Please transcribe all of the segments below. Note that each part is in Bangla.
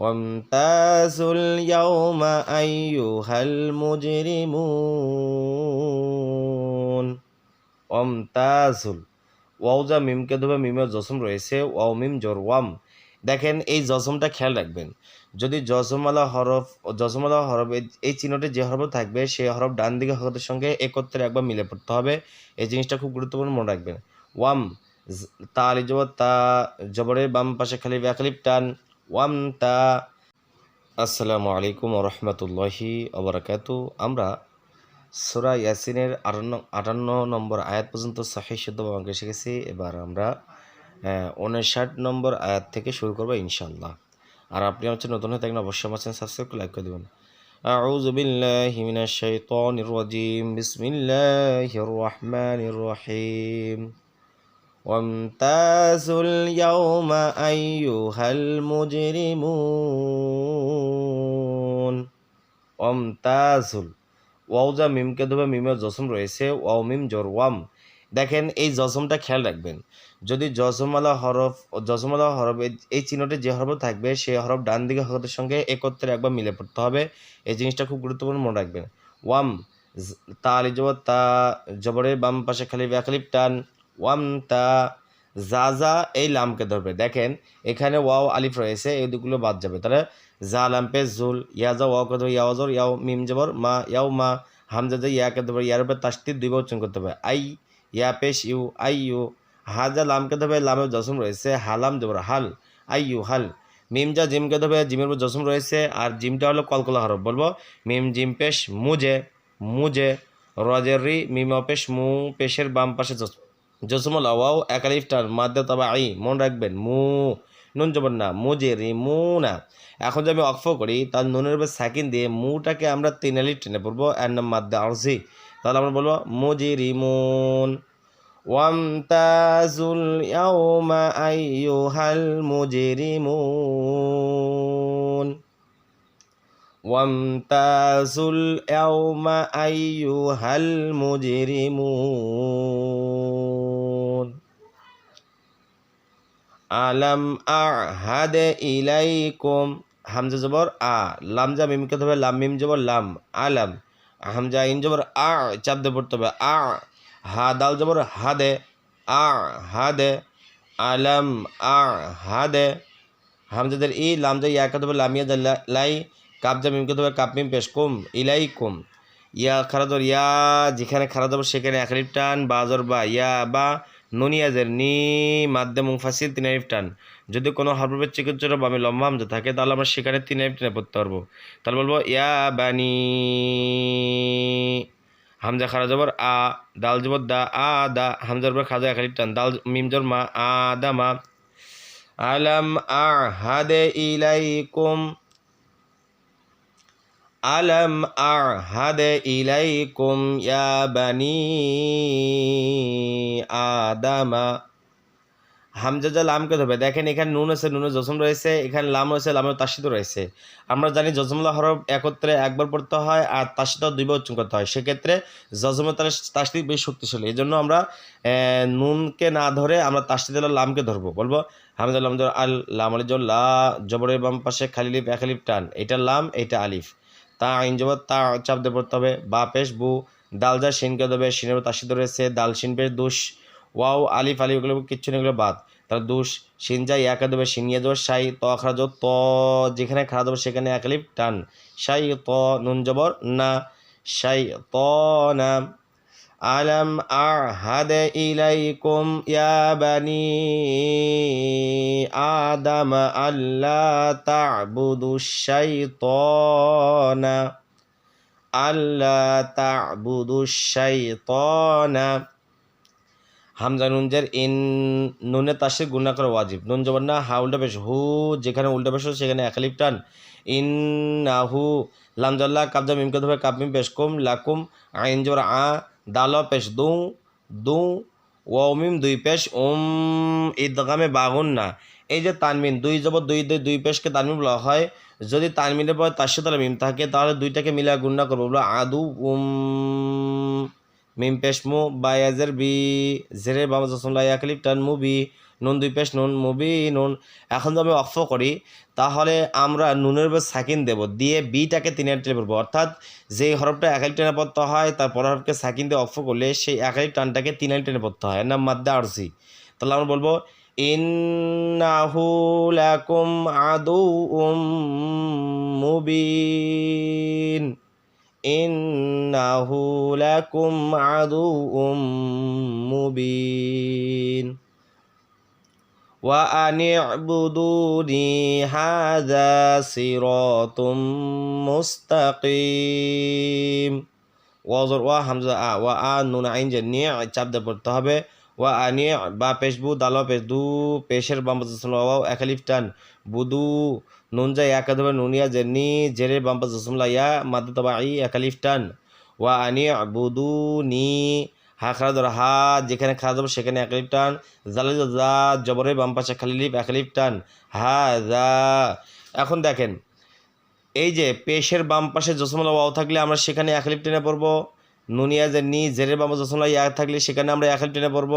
وامتازوا اليوم أيها المجرمون ওমতাজুল ওয়াউজা মিমকে ধোবে মিমের জসম রয়েছে ওয়াও মিম জোর ওয়াম দেখেন এই জসমটা খেয়াল রাখবেন যদি জসমওয়ালা হরফ জসমওয়ালা হরফ এই- এই চিহ্নটি যে হরফ থাকবে সেই হরফ ডান দিকে হরফের সঙ্গে একত্রে একবার মিলে পড়তে হবে এই জিনিসটা খুব গুরুত্বপূর্ণ মনে রাখবেন ওয়াম জ- তা আলি জবর তা জবরের বাম পাশে খালি ব্যাখালিপ টান ওয়াম তা আসসালামু আলাইকুম রহমতুল্লাহি অবরাকাতু আমরা সুরা ইয়াসিনের আটান্ন আটান্ন নম্বর আয়াত পর্যন্ত সাহি শুদ্ধ অঙ্কে শিখেছি এবার আমরা উনষাট নম্বর আয়াত থেকে শুরু করবো ইনশাল্লাহ আর আপনি হচ্ছে নতুন হয়ে থাকেন অবশ্যই আমার চ্যানেল সাবস্ক্রাইব করে লাইক করে দেবেন أعوذ بالله من الشيطان الرجيم بسم الله الرحمن الرحيم وامتازوا اليوم أيها المجرمون وامتازوا ওয়াউজা মিমকে ধোবে মিমের জসম রয়েছে ওয়াও মিম জোর ওয়াম দেখেন এই জসমটা খেয়াল রাখবেন যদি জসমওয়ালা হরফ জসমওয়ালা হরফ এই- এই চিহ্নটি যে হরফ থাকবে সেই হরফ ডান দিকে হরফের সঙ্গে একত্রে একবার মিলে পড়তে হবে এই জিনিসটা খুব গুরুত্বপূর্ণ মনে রাখবেন ওয়াম জ- তা আলি জবর তা জবরের বাম পাশে খালি ব্যাখালিপ টান ওয়াম তা যা যা এই লামকে ধরবে। দেখেন, এখানে ওয়াও আলিফ রয়েছে, এই দুগুলো বাদ যাবে। তাহলে জা লাম্পে জুল, ইয়া যা করতে হবে ইয়াও মিম জবর, মা, ইয়াও মা, হামজা যা ইয়াকে দেবে ইয়ার উপরে তাস্তির দুইবার উচ্চারণ করতে হবে। আই, ইয়া পেশ, ইউ, আই, ইউ, হা হাজা লামকে দেবে লামের জসম রয়েছে হালাম জবর, হাল, আই, ইউ, হাল। মিম যা জিমকে দেবে জিমের উপর জসম রয়েছে, আর জিমটা হলো কলকলা হরফ। বলব, মিম, জিম, পেশ, মুজে মুজে রজের রি, মিম অপেশ মু, পেশের বাম পাশে জস- জসমল আওয়াও একালিফ টান, মাদ্দে তবা আই মন রাখবেন, মু, নুন জবর না মুজে রি, মু না। এখন যদি আমি অক্ফ করি, তার নুনের উপর সাকিন দিয়ে মুটাকে আমরা তিন আলিফ টেনে পড়ব নাম মাদ্দে আরসি তাহলে আমরা বলব মুজি রিমুন ওয়ামতাজুল ইয়াউমা আইয়ুহাল মুজরিমুন ওয়ামতাজুল ইয়াউমা আইয়ুহাল মুজরিমুন আলাম আহাদ ইলাইকুম হামজা জবর আ লামজা মিমকে হবে লাম মিম জবর লাম আলাম হামজা ইন জবর আ চাপ দিয়ে পড়তে হবে আ হা দাল জবর হাদে আ হাদে আলাম আ হাদে হামজাদের ই লামজা ইয়াকে হবে লামিয়া লাই কাবজা মিমকে হবে কাপ মিম পেশ কুম ইয়া খারাদর, ইয়া যেখানে খারাদর সেখানে এক একালিপ টান, বাজর বা, ইয়া বা নুনিয়াজের নি, মাধ্যম মুফাসিল তিন আলিফ টান। যদি কোনো হরফের চিকিৎসা বা আমি লম্বা হামজা থাকে, তাহলে আমরা সেখানে তিন আলিফ টানে পড়তে পারব। তাহলে বলব, ইয়া বানি, হামজা খারা জবর আ, দাল জবর দা, আ, দা, হামজার পর খাজা একালিপ টান, দাল মিম জবর মা, আ, দা, মা। আলাম আ হাদে ইলাইকুম। আলম আহাদ ইলাইকুম ইয়া বানি আদামা। হামজা যা লামকে ধরবে। দেখেন এখানে নুন আছে নুনের জসম রয়েছে, এখানে লাম রয়েছে, লামের তাসিদ রয়েছে। আমরা জানি জজমলা হরফ একত্রে একবার পড়তে হয় আর তাসিদ দুইবার উচ্চারণ করতে হয়। সেক্ষেত্রে জজমের তার তাসিদ বেশি শক্তিশালী। এই জন্য আমরা নুনকে না ধরে আমরা তাসিদ লামকে ধরবো। বলব, হামজা লাম আল লাম আলি লা, জবরের বাম পাশে খালি লিপ, এক লিপ টান। এটা লাম, এটা আলিফ। তা আইন জবর তা চাপ দিয়ে পড়তে হবে। বা পেশ বু, দাল যা শিনকে দেবে, শিনের ধরে রয়েছে, দাল শিন পেশ দুষ ওয়াও, আলিফ আলিফ এগুলো কিচ্ছু নেই, এগুলো বাদ। তাহলে দুষ শিন যা একা দেবে শিনিয়ে দেবে সাই ত খারা যাব ত, যেখানে খারা দেবে সেখানে এক আলিফ টান। সাই ত, নুন জবর, না। সাই ত, না। আলম ইলাইকুম ইয়া বানি আদম আল্লাহ তা'বুদু শাইতানা আল্লাহ তা'বুদু শাইতানা। হামজা নুনজের ইন, নুনে তাসে গুণা করা ওয়াজিব। নুন জবর না, হা উল্টা পেশ, হু যেখানে উল্টা পেশ সেখানে একালিপ টান। ইন নাহু লামজাল্লাহ কাবজা মিমকে ধরে কাব মিম পেশ কুম, লাকুম, আইন জবর আ দাল পেশ দু দু ওমিম মিম দুই পেশ উম ঈদগামে বাগুন না এই যে তানমিন দুই জবর দুই দুই দুই পেশকে তানমিন বলা হয় যদি তানমিনের পর তার সাথে মিম থাকে তাহলে দুইটাকে মিলা গুন্না করব বলো আদু উম মিম পেশ মু বায়াজের বি জেরের বাবা জসমলা ইয়াকলিপ টান মু বি নুন দুই পেশ নুন মুবি, নুন এখন যদি আমি অক্ষ করি। তাহলে আমরা নুনের উপর সাকিন দেব, দিয়ে বিটাকে তিনের টেনে পড়ব অর্থাৎ যে হরফটা একালি টেনে পড়তে হয়, তার পর হরফকে সাকিন দিয়ে অক্ষ করলে সেই একালি টানটাকে তিনালি টেনে পড়তে হয়। নাম মাদ্দা আরসি তাহলে আমরা বলব, ইন্নাহু লাকুম আদু মুবিন। ইন্নাহু লাকুম আদু মুবিন। وأن اعبدوني هذا صراط মুস্তাকিম ওয়াজর ওয়া হামজা আ ওয়া আ নুন আইন যে নিয়ে চাপ দিয়ে পড়তে হবে ওয়া আনি বা পেশবু দাল পেশ দু পেশের বাম জসম ওয়াও একালিফ টান বুদু নুন যা একা ধবে নুনিয়া যে নি জেরে বাম জসম ইয়া মাদ্দা তবা আই একালিফ টান ওয়া আনি বুদু নি হা খারা ধর হা, যেখানে খারা যাবে সেখানে একালিফ টান। জালে যা জবরের বাম পাশে খালিলিফ একালিফ টান। হা, যা। এখন দেখেন, এই যে পেশের বাম পাশে জসমলা ওয়াও থাকলে আমরা সেখানে একালিফ টেনে পড়ব। নুনিয়া যে নি, জেরের বাম জসমলা ইয়া থাকলে সেখানে আমরা একালিফ টেনে পড়ব।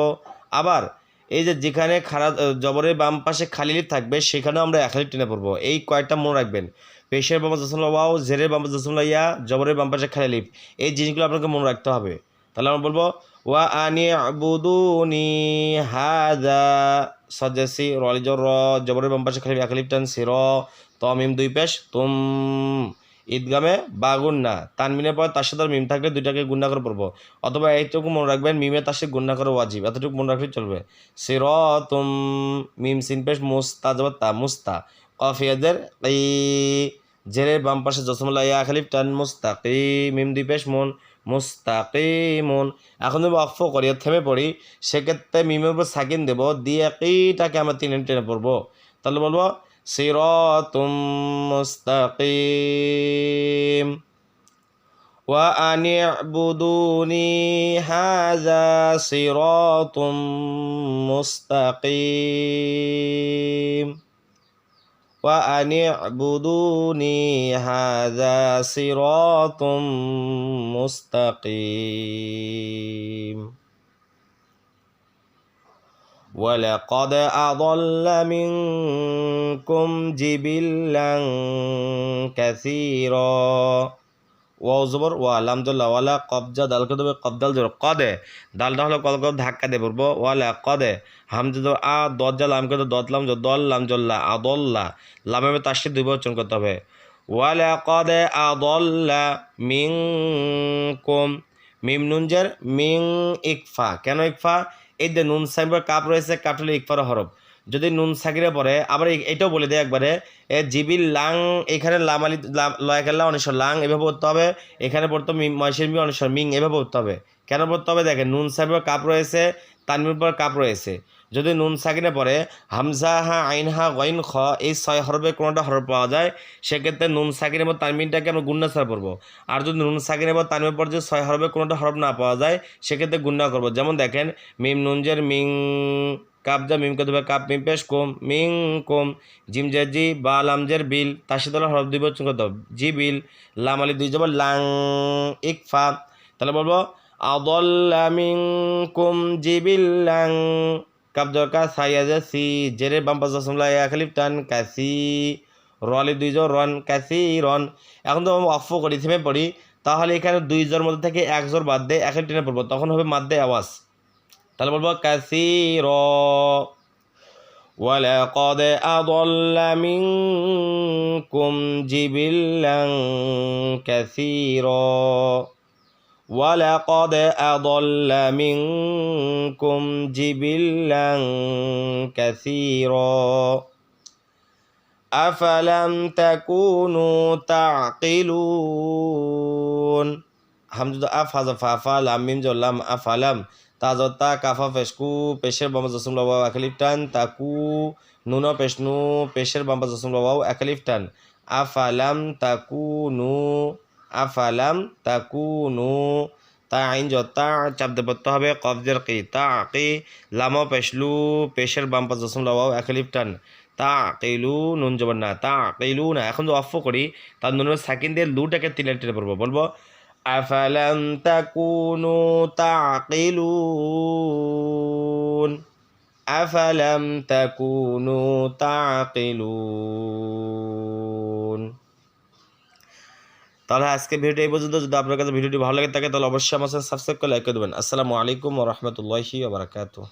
আবার এই যে যেখানে খারা জবরের বাম পাশে খালিলিফ থাকবে, সেখানেও আমরা একালিফ টেনে পড়ব। এই কয়েকটা মনে রাখবেন, পেশের বাম জসমলা ওয়াও জেরের বাম জসমলা ইয়া জবরের বাম পাশে খালিলিফ এই জিনিসগুলো আপনাকে মনে রাখতে হবে। তাহলে আমরা বলব, ওয়া আনি আবুদুনি হাদা সজ্জাসি রলি জর র জবরের পাশে খালি একালিফ টান, সির তমিম দুই পেশ, তুম, ঈদগামে বা গুন্না তানমিনের পর তার সাথে মিম থাকলে দুইটাকে গুন্না করে পড়ব। অথবা এইটুকু মনে রাখবেন, মিমে তার সাথে গুন্না করে ওয়াজিব, এতটুকু মনে রাখলেই চলবে। সির, তুম, মিম, সিন পেশ মুস্তা জব তা, মুস্তা। কফিয়াদের এই জেরের বাম পাশে জসমুল্লাহ ইয়া খালিফ টান, মুস্তাকি, মিম দুই পেশ, মন মুস্তাকিমুন এখন যদি অফ করি থেমে পড়ি সেক্ষেত্রে মিমের উপর সাকিন দেব দিয়ে কিটাকে আমরা তিন টেনে পড়বো তাহলে বলবো সিরাতুম মুস্তাকিম وأن اعبدوني هذا صراط مستقيم وأن اعبدوني هذا صراط مستقيم. ولقد أضل منكم جبلا كثيرا. ওয়াও জবর, ওয়া আলহামদুলিল্লাহ, ওয়ালা কবজা দালকে দেবে কবদাল জবর, কদে। দালটা হলো কল ধাক্কা দিয়ে পড়ব, ওয়ালা কদে। হামজা দেবো আ দজ্জা লামকে তো দত লাম দল লাম জল্লা আদল্লা লামে তার সাথে দুই বচন করতে হবে। ওয়ালা কদে আদল্লা মিং কোম। মিম নুনজের, মিং ইকফা। কেন ইকফা? এই যে নুন সাইবার কাপ রয়েছে, কাপটা ইকফার হরফ। যদি নুন সাকিরে পরে আবার এটাও বলে দেয় একবারে, এ জিবির লাং, এখানে লামালি লয়কাল্লা অনেশ্বর লাং এভাবে পড়তে হবে, এখানে পড়তে ময়সের মি অনেশ্বর মিং এভাবে পড়তে হবে। কেন পড়তে হবে? দেখেন, নুন সাহেবের কাপ রয়েছে তানমির পর কাপ রয়েছে। যদি নুন সাকিনে পরে হামজা হা, আইন হা গইন খ, এই ছয় হরফে কোনোটা হরফ পাওয়া যায়, সেক্ষেত্রে নুন সাকিনের পর তানমিনটাকে আমরা গুন্না ছাড়া পড়ব। আর যদি নুন সাকিনের পর তানমির পর যে ছয় হরফে কোনোটা হরফ না পাওয়া যায়, সেক্ষেত্রে গুন্না করব। যেমন দেখেন, মিম নুনজের মিং কাবজা মিম কে দেবে কাপ মিম পেশ কোম, মিং কোম, জিম জের জি, বা লামজের বিল, তার সাথে হলো হরফ বচন করতে জি বিল, লাম আলি দুই যাব লাং, ইকফা। তাহলে বলব আদল্লা মিং কুম জিবিল লাং, কাপ দরকার সাইয়াজা সি জেরে বাম পাশ জসমলা ইয়া, খালিফ, টান কাসি রলি দুই জোর রন কাসি রন। এখন তো অফ করি, থেমে পড়ি, তাহলে এখানে দুই জোর মধ্যে থেকে এক জোর বাদ দিয়ে একে টেনে পড়ব, তখন হবে মাদ্দে আওয়াজ। তাহলে বলবো কাসির ولقد أضل منكم جبلا كثيرا ولقد أضل منكم جبلا كثيرا أفلم تكونوا تعقلون হামজুদ আফ হাজা ফাফা লাম মিম জল্লাম আফালাম তাজতা, কাফা পেশকু পেশের বাম্বা জসুম লবাও একালিফ টান, তাকু, নুন, পেশনু, পেশের বাম্বা জসুম লবাও একালিফ টান। আফালাম, তাকু, নু, আফালাম, তাকু, নু, তা আইন জতা চাপ দিয়ে পড়তে হবে কবজের কি, তা আকি, লামো, পেশলু, পেশের বাম্পা জসুম লবাও একালিফ টান। তা আকিলু নুন জবান না তা আকিলু না, এখন যদি অফ করি, তার নুনের সাকিন দিয়ে লুটাকে তিলে টেনে পড়ব বলব আফালাম তাকুনু তাকিলুন আফালাম তাকুনু তাকিলুন তাহলে আজকে ভিডিও এই পর্যন্ত। যদি আপনার কাছে ভিডিওটি ভালো লাগে থাকে, তাহলে অবশ্যই আমার সাথে সাবস্ক্রাইব করে লাইক করে দেবেন। আসসালামু আলাইকুম রহমতুল্লাহি বারাকাতু